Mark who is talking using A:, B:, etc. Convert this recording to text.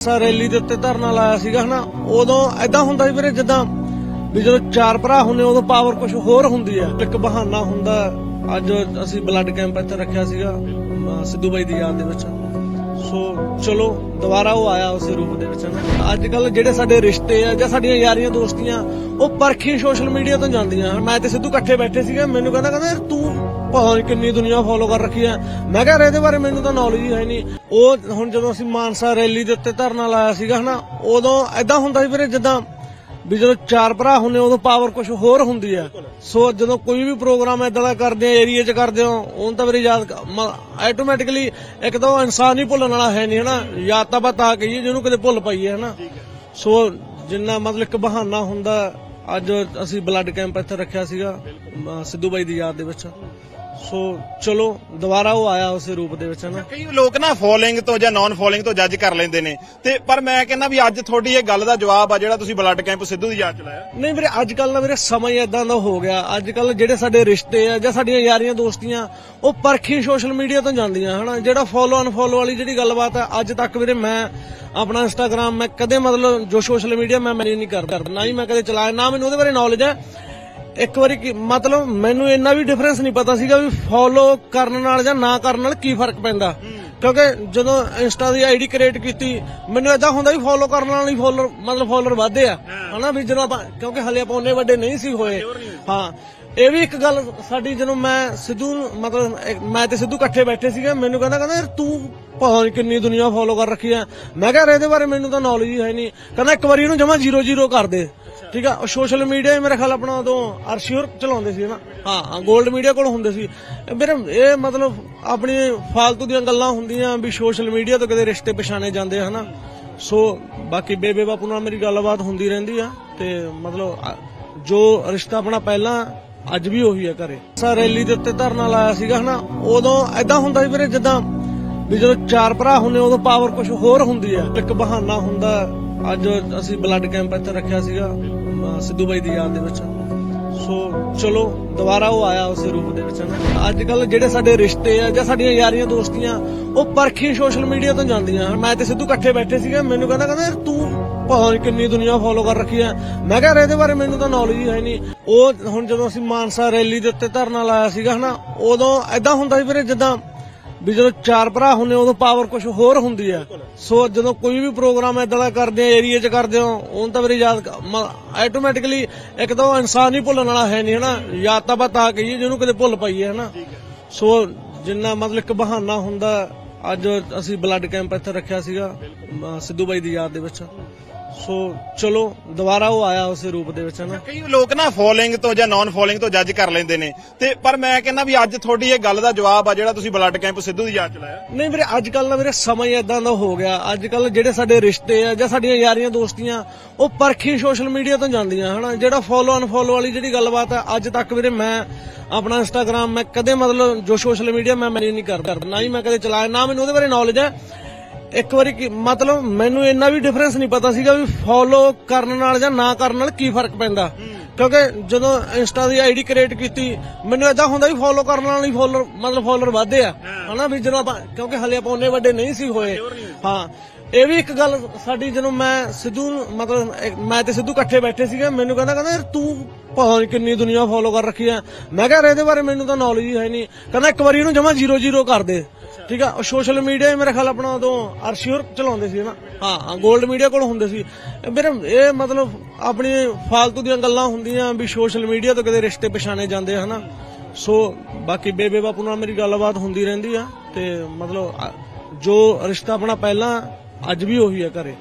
A: ਸਾ ਰੈਲੀ ਦੇ ਉੱਤੇ ਧਰਨਾ ਲਾਇਆ ਸੀਗਾ, ਹਨਾ? ਉਦੋਂ ਐਦਾਂ ਹੁੰਦਾ ਸੀ ਵੀਰੇ, ਜਿੱਦਾਂ ਵੀ ਜਦੋਂ ਚਾਰ ਭਰਾ ਹੁੰਨੇ ਉਦੋਂ ਪਾਵਰ ਕੁਝ ਹੋਰ ਹੁੰਦੀ ਆ। ਇੱਕ ਬਹਾਨਾ ਹੁੰਦਾ, ਅੱਜ ਅਸੀਂ ਬਲੱਡ ਕੈਂਪ ਇੱਥੇ ਰੱਖਿਆ ਸੀਗਾ ਸਿੱਧੂ ਬਾਈ ਦੀ ਯਾਦ ਦੇ ਵਿੱਚ। ਸੋ ਚਲੋ, ਦੁਬਾਰਾ ਉਹ ਆਇਆ ਉਸੇ ਰੂਪ ਦੇ ਵਿੱਚ, ਹਨਾ? ਅੱਜ ਕੱਲ ਜਿਹੜੇ ਸਾਡੇ ਰਿਸ਼ਤੇ ਆ, ਜਾਂ ਸਾਡੀਆਂ ਯਾਰੀਆਂ, ਦੋਸਤੀਆਂ, ਉਹ ਪਰਖੀ ਸੋਸ਼ਲ ਮੀਡੀਆ ਤੋਂ ਜਾਂਦੀਆਂ। ਮੈਂ ਤੇ ਸਿੱਧੂ ਇਕੱਠੇ ਬੈਠੇ ਸੀਗੇ, ਮੈਨੂੰ ਕਹਿੰਦਾ ਕਹਿੰਦਾ, ਯਾਰ ਤੂੰ ਪਤਾ ਨੀ ਕਿੰਨੀ ਦੁਨੀਆ ਫੋਲੋ ਕਰ ਰੱਖੀ ਆ ਮੈਂ ਕਿਹਾ ਇਹਦੇ ਬਾਰੇ ਮੈਨੂੰ ਤਾਂ ਨੌਲੇਜ ਹੀ ਹੈ ਨਹੀਂ। ਉਹ ਹੁਣ ਜਦੋਂ ਅਸੀਂ ਮਾਨਸਾ ਰੈਲੀ ਦੇ ਉੱਤੇ ਧਰਨਾ ਲਾਇਆ ਸੀਗਾ ਹਨਾ, ਉਦੋਂ ਐਦਾਂ ਹੁੰਦਾ ਸੀ ਵੀਰੇ ਜਿੱਦਾਂ ਵੀ ਜਦੋਂ ਚਾਰ ਭਰਾ ਹੁੰਨੇ ਉਦੋਂ ਪਾਵਰ ਕੁਝ ਹੋਰ ਹੁੰਦੀ ਆ ਸੋ ਜਦੋਂ ਕੋਈ ਵੀ ਪ੍ਰੋਗਰਾਮ ਏਦਾਂ ਦਾ ਕਰਦੇ ਆ ਏਰੀਆ 'ਚ ਕਰਦੇ ਹੋ ਉਹਨ ਤਾਂ ਵੀਰੇ ਯਾਦ ਆਟੋਮੈਟਿਕਲੀ ਇੱਕ ਤਾਂ ਇਨਸਾਨ ਹੀ ਭੁੱਲਣ ਵਾਲਾ ਹੈ ਨਹੀਂ ਹਨਾ। ਯਾਦ ਤਾਂ ਬਤਾ ਕਹੀਏ ਜਿਹਨੂੰ ਕਦੇ ਭੁੱਲ ਪਈਏ ਹਨਾ। ਸੋ ਜਿੰਨਾ ਮਤਲਬ ਇੱਕ ਬਹਾਨਾ ਹੁੰਦਾ, ਅੱਜ ਅਸੀਂ ਬਲੱਡ ਕੈਂਪ ਇੱਥੇ ਰੱਖਿਆ ਸੀਗਾ ਸਿੱਧੂ ਬਾਈ ਦੀ ਯਾਦ ਦੇ ਵਿੱਚ। ਸੋ ਚਲੋ ਦੁਬਾਰਾ ਉਹ ਆਇਆ ਉਸੇ ਰੂਪ ਦੇ ਵਿੱਚ ਹਨਾ?
B: ਕਈ ਲੋਕ ਨਾ ਫੋਲੋਇੰਗ ਤੋਂ ਜਾਂ ਨਾਨ ਫੋਲੋਇੰਗ ਤੋਂ ਜੱਜ ਕਰ ਲੈਂਦੇ ਨੇ। ਤੇ ਪਰ ਮੈਂ ਕਹਿੰਦਾ ਵੀ ਅੱਜ ਤੁਹਾਡੀ ਇਹ ਗੱਲ ਦਾ ਜਵਾਬ ਆ ਜਿਹੜਾ ਤੁਸੀਂ ਬਲੱਡ ਕੈਂਪ ਸਿੱਧੂ ਦੀ ਯਾਦ ਚਲਾਇਆ
A: ਨਹੀਂ ਵੀਰੇ ਅੱਜ ਕੱਲ ਨਾ ਵੀਰੇ ਸਮਾਂ ਹੀ ਇਦਾਂ ਦਾ ਹੋ ਗਿਆ। ਅੱਜ ਕੱਲ ਜਿਹੜੇ ਸਾਡੇ ਰਿਸ਼ਤੇ ਆ ਜਾਂ ਸਾਡੀਆਂ ਯਾਰੀਆਂ ਦੋਸਤੀਆਂ ਉਹ ਪਰਖੀ ਸੋਸ਼ਲ ਮੀਡੀਆ ਤੋਂ ਜਾਂਦੀਆਂ ਹਨਾ? ਜਿਹੜਾ ਫੋਲੋ ਅਨਫੋਲੋ ਵਾਲੀ ਜਿਹੜੀ ਗੱਲਬਾਤ ਆ ਅੱਜ ਤੱਕ ਵੀਰੇ ਮੈਂ ਆਪਣਾ ਇੰਸਟਾਗ੍ਰam ਮੈਂ ਕਦੇ ਮਤਲਬ ਜੋ ਸੋਸ਼ਲ ਮੀਡੀਆ ਮੈਂ ਮੈਨੇਜ ਨਹੀਂ ਕਰਦਾ ਨਾ ਹੀ ਮੈਂ ਕਦੇ ਚਲਾਇਆ ਨਾ ਮੈਨੂੰ ਉਹਦੇ ਬਾਰੇ ਨੌਲੇਜ ਹੈ ਇੱਕ ਵਾਰੀ ਕੀ ਮਤਲਬ ਮੈਨੂੰ ਇੰਨਾ ਵੀ ਡਿਫਰੈਂਸ ਨਹੀਂ ਪਤਾ ਸੀਗਾ ਵੀ ਫੋਲੋ ਕਰਨ ਨਾਲ ਜਾਂ ਨਾ ਕਰਨ ਨਾਲ ਕੀ ਫ਼ਰਕ ਪੈਂਦਾ। ਕਿਉਂਕਿ ਜਦੋਂ ਇੰਸਟਾ ਦੀ ਆਈਡੀ ਕ੍ਰੀਏਟ ਕੀਤੀ ਮੈਨੂੰ ਇਦਾਂ ਹੁੰਦਾ ਵੀ ਫੋਲੋ ਕਰਨ ਨਾਲ ਹੀ ਫੋਲੋਅਰ ਮਤਲਬ ਫੋਲੋਅਰ ਵਧਦੇ ਆ। ਹਨਾ ਵੀ ਜਦੋਂ ਆਪਾਂ ਕਿਉਂਕਿ ਹਲੇ ਆਪਾਂ ਉਹਨੇ ਵੱਡੇ ਨਹੀਂ ਸੀ ਹੋਏ। ਹਾਂ ਇਹ ਵੀ ਇੱਕ ਗੱਲ ਸਾਡੀ ਜਦੋਂ ਮੈਂ ਸਿੱਧੂ ਨੂੰ- ਮਤਲਬ ਇੱਕ- ਮੈਂ ਤੇ ਸਿੱਧੂ ਇਕੱਠੇ ਬੈਠੇ ਸੀਗੇ ਮੈਨੂੰ ਕਹਿੰਦਾ ਕਹਿੰਦਾ ਯਾਰ ਤੂੰ ਪਤਾ ਨੀ ਕਿੰਨੀ ਦੁਨੀਆ ਫੋਲੋ ਕਰ ਰੱਖੀ ਆ ਮੈਂ ਕਿਹਾ ਯਾਰ ਇਹਦੇ ਬਾਰੇ ਮੈਨੂੰ ਤਾਂ ਨੌਲੇਜ ਹੀ ਹੈ ਨਹੀਂ ਕਹਿੰਦਾ ਇੱਕ ਵਾਰੀ ਇਹਨੂੰ ਜਮਾ 00 ਕਰ ਦੇ। ਠੀਕ ਆ ਸੋਸ਼ਲ ਮੀਡੀਆ ਮੇਰੇ ਖਿਆਲ ਆਪਣਾ ਉਦੋਂ ਅਰਸ਼ਿਓਰ ਚਲਾਉਂਦੇ ਸੀ ਨਾ। ਹਾਂ 골ਡ ਮੀਡੀਆ ਕੋਲ ਹੁੰਦੇ ਸੀ। ਇਹ ਮੇਰੇ ਇਹ ਮਤਲਬ ਆਪਣੀ ਫਾਲਤੂ ਦੀਆਂ ਗੱਲਾਂ ਹੁੰਦੀਆਂ ਵੀ ਸੋਸ਼ਲ ਮੀਡੀਆ ਤੋਂ ਕਦੇ ਰਿਸ਼ਤੇ ਪਛਾਣੇ ਜਾਂਦੇ ਆ, ਹਨਾ। ਸੋ ਬਾਕੀ ਬੇਬੇ ਬਾਪੂ ਨਾਲ ਮੇਰੀ ਗੱਲਬਾਤ ਹੁੰਦੀ ਰਹਿੰਦੀ ਆ ਤੇ ਮਤਲਬ ਅ, ਜੋ ਰਿਸ਼ਤਾ ਆਪਣਾ ਪਹਿਲਾਂ, ਅੱਜ ਵੀ ਉਹੀ ਆ ਘਰੇ। ਸਾ ਰੈਲੀ ਦੇ ਉੱਤੇ ਧਰਨਾ ਲਾਇਆ ਸੀਗਾ, ਹਨਾ? ਉਦੋਂ ਐਦਾਂ ਹੁੰਦਾ ਸੀ ਵੀਰੇ, ਜਿੱਦਾਂ ਵੀ ਜਦੋਂ ਚਾਰ ਭਰਾ ਹੁੰਨੇ ਉਦੋਂ ਪਾਵਰ ਕੁਝ ਹੋਰ ਹੁੰਦੀ ਆ। ਇੱਕ ਬਹਾਨਾ ਹੁੰਦਾ, ਅੱਜ ਅਸੀਂ ਬਲੱਡ ਕੈਂਪ ਇੱਥੇ ਰੱਖਿਆ ਸੀਗਾ ਸਿੱਧੂ ਬਾਈ ਦੀ ਯਾਦ ਦੇ ਵਿੱਚ। ਸੋ, ਚਲੋ, ਦੁਬਾਰਾ ਉਹ ਆਇਆ ਉਸ ਰੂਪ ਦੇ ਵਿੱਚ ਅੱਜ ਕੱਲ ਜਿਹੜੇ ਸਾਡੇ ਰਿਸ਼ਤੇ ਆ, ਜਾਂ ਸਾਡੀਆਂ ਯਾਰੀਆਂ ਦੋਸਤੀਆਂ, ਉਹ ਪਰਖੀ ਸੋਸ਼ਲ ਮੀਡੀਆ ਤੋਂ ਜਾਂਦੀਆਂ। ਮੈਂ ਤੇ ਸਿੱਧੂ ਇਕੱਠੇ ਬੈਠੇ ਸੀਗੇ, ਮੈਨੂੰ ਕਹਿੰਦਾ ਕਹਿੰਦਾ, ਯਾਰ ਤੂੰ ਪਤਾ ਨੀ ਕਿੰਨੀ ਦੁਨੀਆ ਫੋਲੋ ਕਰ ਰੱਖੀ ਹੈ। ਮੈਂ ਕਿਹਾ ਯਾਰ ਇਹਦੇ ਬਾਰੇ ਮੈਨੂੰ ਤਾਂ ਨੌਲੇਜ ਹੀ ਹੈ ਨਹੀਂ। ਉਹ ਹੁਣ ਜਦੋਂ ਅਸੀਂ ਮਾਨਸਾ ਰੈਲੀ ਦੇ ਉੱਤੇ ਧਰਨਾ ਲਾਇਆ ਸੀਗਾ ਹਨਾ, ਉਦੋਂ ਐਦਾਂ ਹੁੰਦਾ ਸੀ ਵੀਰੇ ਜਿੱਦਾਂ ਵੀ ਜਦੋਂ ਚਾਰ ਭਰਾ ਹੁੰਨੇ ਉਦੋਂ ਪਾਵਰ ਕੁਝ ਹੋਰ ਹੁੰਦੀ ਆ ਸੋ ਜਦੋਂ ਕੋਈ ਵੀ ਪ੍ਰੋਗਰਾਮ ਏਦਾਂ ਦਾ ਕਰਦੇ ਆ ਏਰੀਆ 'ਚ ਕਰਦੇ ਹੋ ਉਹਨ ਤਾਂ ਮੇਰੀ ਯਾਦ ਆਟੋਮੈਟਿਕਲੀ ਇੱਕ ਤਾਂ ਉਹ ਇਨਸਾਨ ਹੀ ਭੁੱਲਣ ਵਾਲਾ ਹੈ ਨਹੀਂ ਹਨਾ। ਯਾਦ ਤਾਂ ਬਤਾ ਕਹੀਏ ਜਿਹਨੂੰ ਕਦੇ ਭੁੱਲ ਪਈਏ ਹਨਾ। ਸੋ ਜਿੰਨਾ ਮਤਲਬ ਇੱਕ ਬਹਾਨਾ ਹੁੰਦਾ, ਅੱਜ ਅਸੀਂ ਬਲੱਡ ਕੈਂਪ ਇੱਥੇ ਰੱਖਿਆ ਸੀਗਾ ਸਿੱਧੂ ਬਾਈ ਦੀ ਯਾਦ ਦੇ ਵਿੱਚ। ਸੋ ਚਲੋ ਦੁਬਾਰਾ ਉਹ ਆਇਆ ਉਸੇ ਰੂਪ ਦੇ ਵਿੱਚ ਹਨਾ?
B: ਕਈ ਲੋਕ ਨਾ ਫੋਲੋਇੰਗ ਤੋਂ ਜਾਂ ਨਾਨ ਫੋਲੋਇੰਗ ਤੋਂ ਜੱਜ ਕਰ ਲੈਂਦੇ ਨੇ। ਤੇ ਪਰ ਮੈਂ ਕਹਿੰਦਾ ਵੀ ਅੱਜ ਤੁਹਾਡੀ ਇਹ ਗੱਲ ਦਾ ਜਵਾਬ ਆ ਜਿਹੜਾ ਤੁਸੀਂ ਬਲੱਡ ਕੈਂਪ ਸਿੱਧੂ ਦੀ ਯਾਦ ਚਲਾਇਆ
A: ਨਹੀਂ ਵੀਰੇ ਅੱਜ ਕੱਲ ਨਾ ਵੀਰੇ ਸਮਾਂ ਹੀ ਇਦਾਂ ਦਾ ਹੋ ਗਿਆ। ਅੱਜ ਕੱਲ ਜਿਹੜੇ ਸਾਡੇ ਰਿਸ਼ਤੇ ਆ ਜਾਂ ਸਾਡੀਆਂ ਯਾਰੀਆਂ ਦੋਸਤੀਆਂ ਉਹ ਪਰਖੀ ਸੋਸ਼ਲ ਮੀਡੀਆ ਤੋਂ ਜਾਂਦੀਆਂ ਹਨਾ? ਜਿਹੜਾ ਫੋਲੋ ਅਨਫੋਲੋ ਵਾਲੀ ਜਿਹੜੀ ਗੱਲਬਾਤ ਆ ਅੱਜ ਤੱਕ ਵੀਰੇ ਮੈਂ ਆਪਣਾ ਇੰਸਟਾਗ੍ਰam ਮੈਂ ਕਦੇ ਮਤਲਬ ਜੋ ਸੋਸ਼ਲ ਮੀਡੀਆ ਮੈਂ ਮੈਨੇਜ ਨਹੀਂ ਕਰਦਾ। ਨਾ ਹੀ ਮੈਂ ਕਦੇ ਚਲਾਇਆ ਨਾ ਮੈਨੂੰ ਉਹਦੇ ਬਾਰੇ ਨੌਲੇਜ ਹੈ। ਇੱਕ ਵਾਰੀ ਕੀ ਮਤਲਬ ਮੈਨੂੰ ਇੰਨਾ ਵੀ ਡਿਫਰੈਂਸ ਨਹੀਂ ਪਤਾ ਸੀਗਾ ਵੀ ਫੋਲੋ ਕਰਨ ਨਾਲ ਜਾਂ ਨਾ ਕਰਨ ਨਾਲ ਕੀ ਫ਼ਰਕ ਪੈਂਦਾ। ਕਿਉਂਕਿ ਜਦੋਂ ਇੰਸਟਾ ਦੀ ਆਈਡੀ ਕ੍ਰੀਏਟ ਕੀਤੀ ਮੈਨੂੰ ਇਦਾਂ ਹੁੰਦਾ ਵੀ ਫੋਲੋ ਕਰਨ ਨਾਲ ਹੀ ਫੋਲੋਅਰ ਮਤਲਬ ਫੋਲੋਅਰ ਵਧਦੇ ਆ। ਹਨਾ ਵੀ ਜਦੋਂ ਆਪਾਂ ਕਿਉਂਕਿ ਹਲੇ ਆਪਾਂ ਉਹਨੇ ਵੱਡੇ ਨਹੀਂ ਸੀ ਹੋਏ। ਹਾਂ। ਇਹ ਵੀ ਇੱਕ ਗੱਲ ਸਾਡੀ ਜਦੋਂ ਮੈਂ ਸਿੱਧੂ ਨੂੰ- ਮਤਲਬ ਇੱਕ- ਮੈਂ ਤੇ ਸਿੱਧੂ ਇਕੱਠੇ ਬੈਠੇ ਸੀਗੇ ਮੈਨੂੰ ਕਹਿੰਦਾ ਕਹਿੰਦਾ ਯਾਰ ਤੂੰ ਪਤਾ ਨੀ ਕਿੰਨੀ ਦੁਨੀਆ ਫੋਲੋ ਕਰ ਰੱਖੀ ਆ। ਮੈਂ ਕਿਹਾ ਯਾਰ ਇਹਦੇ ਬਾਰੇ ਮੈਨੂੰ ਤਾਂ ਨੌਲੇਜ ਹੀ ਹੈ ਨਹੀਂ ਕਹਿੰਦਾ ਇੱਕ ਵਾਰੀ ਇਹਨੂੰ ਜਮਾ 00 ਕਰ ਦੇ। ਠੀਕ ਆ? ਉਹ ਸੋਸ਼ਲ ਮੀਡੀਆ ਮੇਰੇ ਖਿਆਲ ਆਪਣਾ ਉਦੋਂ ਅਰਸ਼ਿਓਰ ਚਲਾਉਂਦੇ ਸੀ ਨਾ। ਹਾਂ 골ਡ ਮੀਡੀਆ ਕੋਲ ਹੁੰਦੇ ਸੀ। ਇਹ ਮੇਰੇ ਇਹ ਮਤਲਬ ਆਪਣੀ ਫਾਲਤੂ ਦੀਆਂ ਗੱਲਾਂ ਹੁੰਦੀਆਂ ਵੀ ਸੋਸ਼ਲ ਮੀਡੀਆ ਤੋਂ ਕਦੇ ਰਿਸ਼ਤੇ ਪਛਾਣੇ ਜਾਂਦੇ ਆ, ਹਨਾ। ਸੋ ਬਾਕੀ ਬੇਬੇ ਬਾਪੂ ਨਾਲ ਮੇਰੀ ਗੱਲਬਾਤ ਹੁੰਦੀ ਰਹਿੰਦੀ ਆ ਤੇ ਮਤਲਬ ਅ, ਜੋ ਰਿਸ਼ਤਾ ਆਪਣਾ ਪਹਿਲਾਂ ਅੱਜ ਵੀ ਉਹੀ ਹੈ ਘਰੇ।